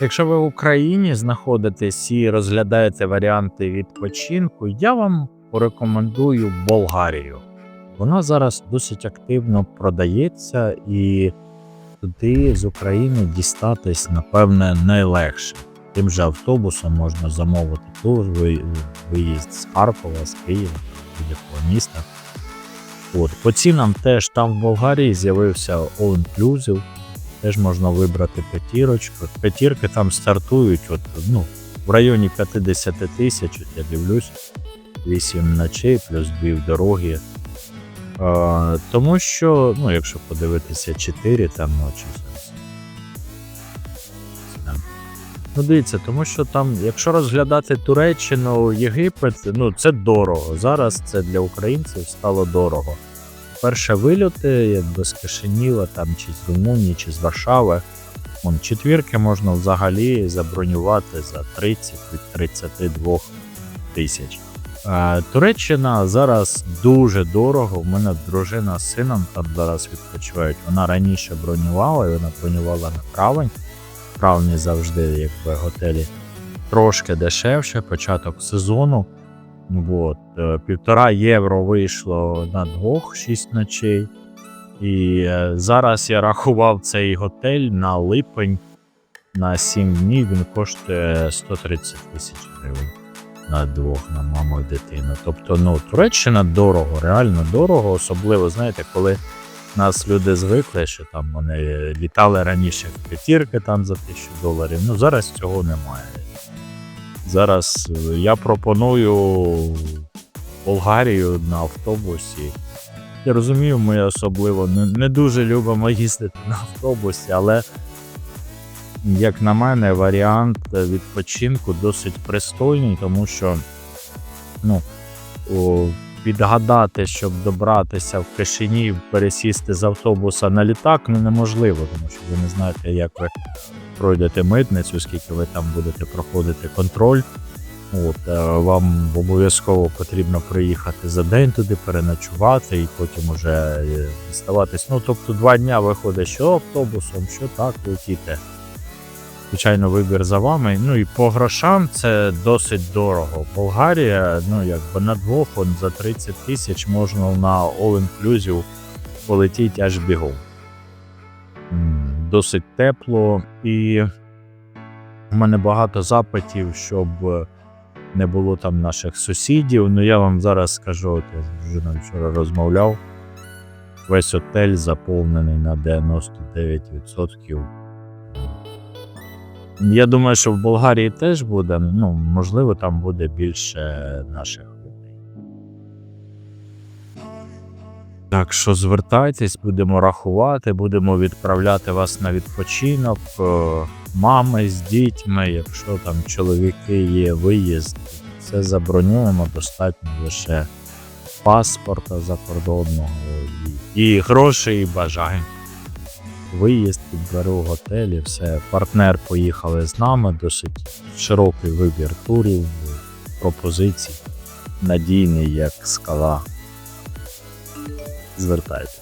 Якщо ви в Україні знаходитесь і розглядаєте варіанти відпочинку, я вам порекомендую Болгарію. Вона зараз досить активно продається і туди з України дістатись, напевне, найлегше. Тим же автобусом можна замовити тур, виїзд з Харкова, з Києва, будь-якого міста. От, по цінам теж там в Болгарії з'явився All Inclusive. Теж можна вибрати п'ятірочку. П'ятірки там стартують от, ну, в районі 50 тисяч, я дивлюсь, 8 ночей плюс 2 в дороги. Е, тому що, ну, якщо подивитися 4 там ночі Ну, дивіться, тому що там, якщо розглядати Туреччину, Єгипет, ну це дорого. Зараз це для українців стало дорого. Перше вильоти, якби з Кишиніла, там чи з Румунії, чи з Варшави. Вон, четвірки можна взагалі забронювати за 30 від 32 тисяч. Е, Туреччина зараз дуже дорого. У мене дружина з сином там зараз відпочивають. Вона раніше бронювала, і вона бронювала на травень. Травні завжди, якби готелі трошки дешевше, початок сезону. Вот. е, Півтора євро вийшло на двох, шість ночей. І е, зараз я рахував цей готель на липень на 7 днів. Він коштує 130 тисяч гривень на двох, на маму і дитину. Тобто, ну, Туреччина дорого, реально дорого, особливо, знаєте, коли нас люди звикли, що там вони літали раніше в п'ятірки там за тисячу доларів. Ну зараз цього немає. Зараз е, я пропоную Болгарію на автобусі. Я розумію, ми особливо не, не дуже любимо їздити на автобусі, але, як на мене, варіант відпочинку досить пристойний, тому що ну, о, підгадати, щоб добратися в Кишинів, пересісти з автобуса на літак, ну неможливо, тому що ви не знаєте, як ви пройдете митницю, скільки ви там будете проходити контроль. От, е, вам обов'язково потрібно приїхати за день туди, переночувати і потім уже е, діставатись. Ну, тобто два дня виходить, що автобусом, що так, летіте. Звичайно, вибір за вами. Ну і по грошам це досить дорого. Болгарія, ну якби на двох он за 30 тисяч можна на All Inclusive полетіти аж бігом. Досить тепло і в мене багато запитів, щоб не було там наших сусідів. Ну я вам зараз скажу, я з дружиною вчора розмовляв. Весь отель заповнений на 99%. Я думаю, що в Болгарії теж буде, ну, можливо, там буде більше наших Так що звертайтесь, будемо рахувати, будемо відправляти вас на відпочинок. е, Мами з дітьми, якщо там чоловіки є, виїзд, все забронюємо, достатньо лише паспорта закордонного і, грошей, і бажань. Виїзд, підберу готель і все. Партнер поїхали з нами, досить широкий вибір турів, пропозицій, надійний як скала. Звертайтесь.